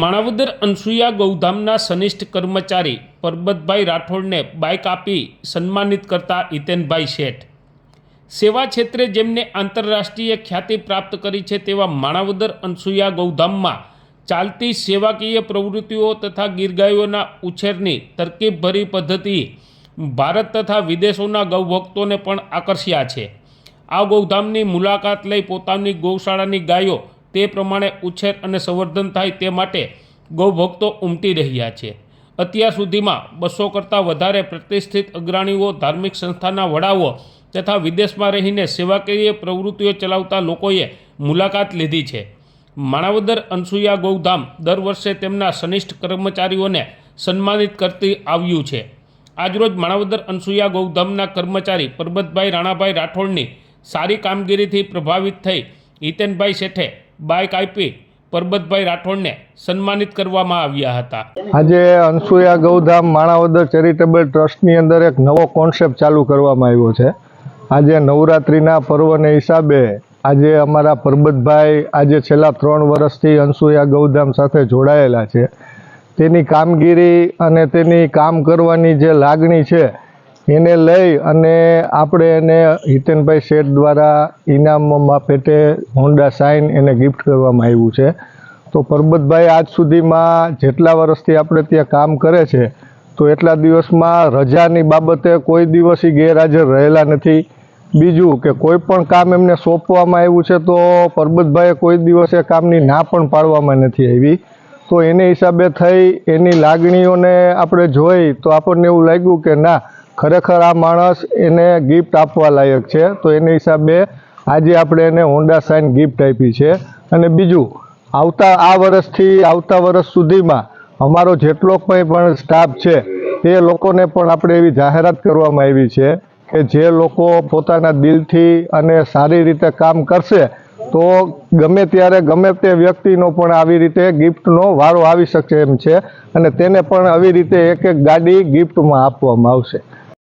માણાવદર અનસુયા ગૌધામના સનિષ્ઠ કર્મચારી પરબતભાઈ રાઠોડને બાઇક આપી સન્માનિત કરતા હિતેનભાઈ શેઠ. સેવા ક્ષેત્રે જેમને આંતરરાષ્ટ્રીય ખ્યાતિ પ્રાપ્ત કરી છે તેવા માણાવદર અનસુયા ગૌધામમાં ચાલતી સેવાકીય પ્રવૃત્તિઓ તથા ગીરગાયોના ઉછેરની તરકીબભરી પદ્ધતિ ભારત તથા વિદેશોના ગૌભક્તોને પણ આકર્ષ્યા છે. આ ગૌધામની મુલાકાત લઈ પોતાની ગૌશાળાની ગાયો તે પ્રમાણે ઉછેર અને સંવર્ધન થાય તે માટે ગૌભક્તો ઉમટી રહ્યા છે. અત્યાર સુધીમાં બસો કરતાં વધારે પ્રતિષ્ઠિત અગ્રણીઓ ધાર્મિક સંસ્થાના વડાઓ તથા વિદેશમાં રહીને સેવાકીય પ્રવૃત્તિઓ ચલાવતા લોકોએ મુલાકાત લીધી છે. માણાવદર અનસુયા ગૌધામ દર વર્ષે તેમના સનિષ્ઠ કર્મચારીઓને સન્માનિત કરતી આવ્યું છે. આજરોજ માણાવદર અનસુયા ગૌધામના કર્મચારી પરબતભાઈ રાણાભાઈ રાઠોડની સારી કામગીરીથી પ્રભાવિત થઈ હિતેનભાઈ શેઠે બાઇક આપી પરબતભાઈ રાઠોડને સન્માનિત કરવામાં આવ્યા હતા. આજે અનસુયા ગૌધામ માણાવદર ચેરિટેબલ ટ્રસ્ટની અંદર એક નવો કોન્સેપ્ટ ચાલુ કરવામાં આવ્યો છે. આજે નવરાત્રિના પર્વને હિસાબે આજે અમારા પરબતભાઈ આજે છેલ્લા ત્રણ વર્ષથી અનસુયા ગૌધામ સાથે જોડાયેલા છે. તેની કામગીરી અને તેની કામ કરવાની જે લાગણી છે એને લઈ અને આપણે એને હિતેનભાઈ શેઠ દ્વારા ઇનામ માફેટે હોન્ડા સાઇન એને ગિફ્ટ કરવામાં આવ્યું છે. તો પરબતભાઈ, આજ સુધીમાં જેટલા વર્ષથી આપણે ત્યાં કામ કરે છે, તો એટલા દિવસમાં રજાની બાબતે કોઈ દિવસ ગેરહાજર રહેલા નથી. બીજું કે કોઈ પણ કામ એમને સોંપવામાં આવ્યું છે, તો પરબતભાઈએ કોઈ દિવસે કામની ના પણ પાડવામાં નથી આવી. તો એને હિસાબે થઈ એની લાગણીઓને આપણે જોઈ તો આપણને એવું લાગ્યું કે ના ખરેખર આ માણસ એને ગિફ્ટ આપવા લાયક છે. તો એને હિસાબે આજે આપણે એને હોન્ડા સાઇન ગિફ્ટ આપી છે. અને બીજું, આવતા આ વર્ષથી, આવતા વર્ષ સુધીમાં અમારો જેટલો કંઈ પણ સ્ટાફ છે તે લોકોને પણ આપણે એવી જાહેરાત કરવામાં આવી છે કે જે લોકો પોતાના દિલથી અને સારી રીતે કામ કરશે, તો ગમે ત્યારે ગમે તે વ્યક્તિનો પણ આવી રીતે ગિફ્ટનો વારો આવી શકે એમ છે. અને તેને પણ આવી રીતે એક એક ગાડી ગિફ્ટમાં આપવામાં આવશે.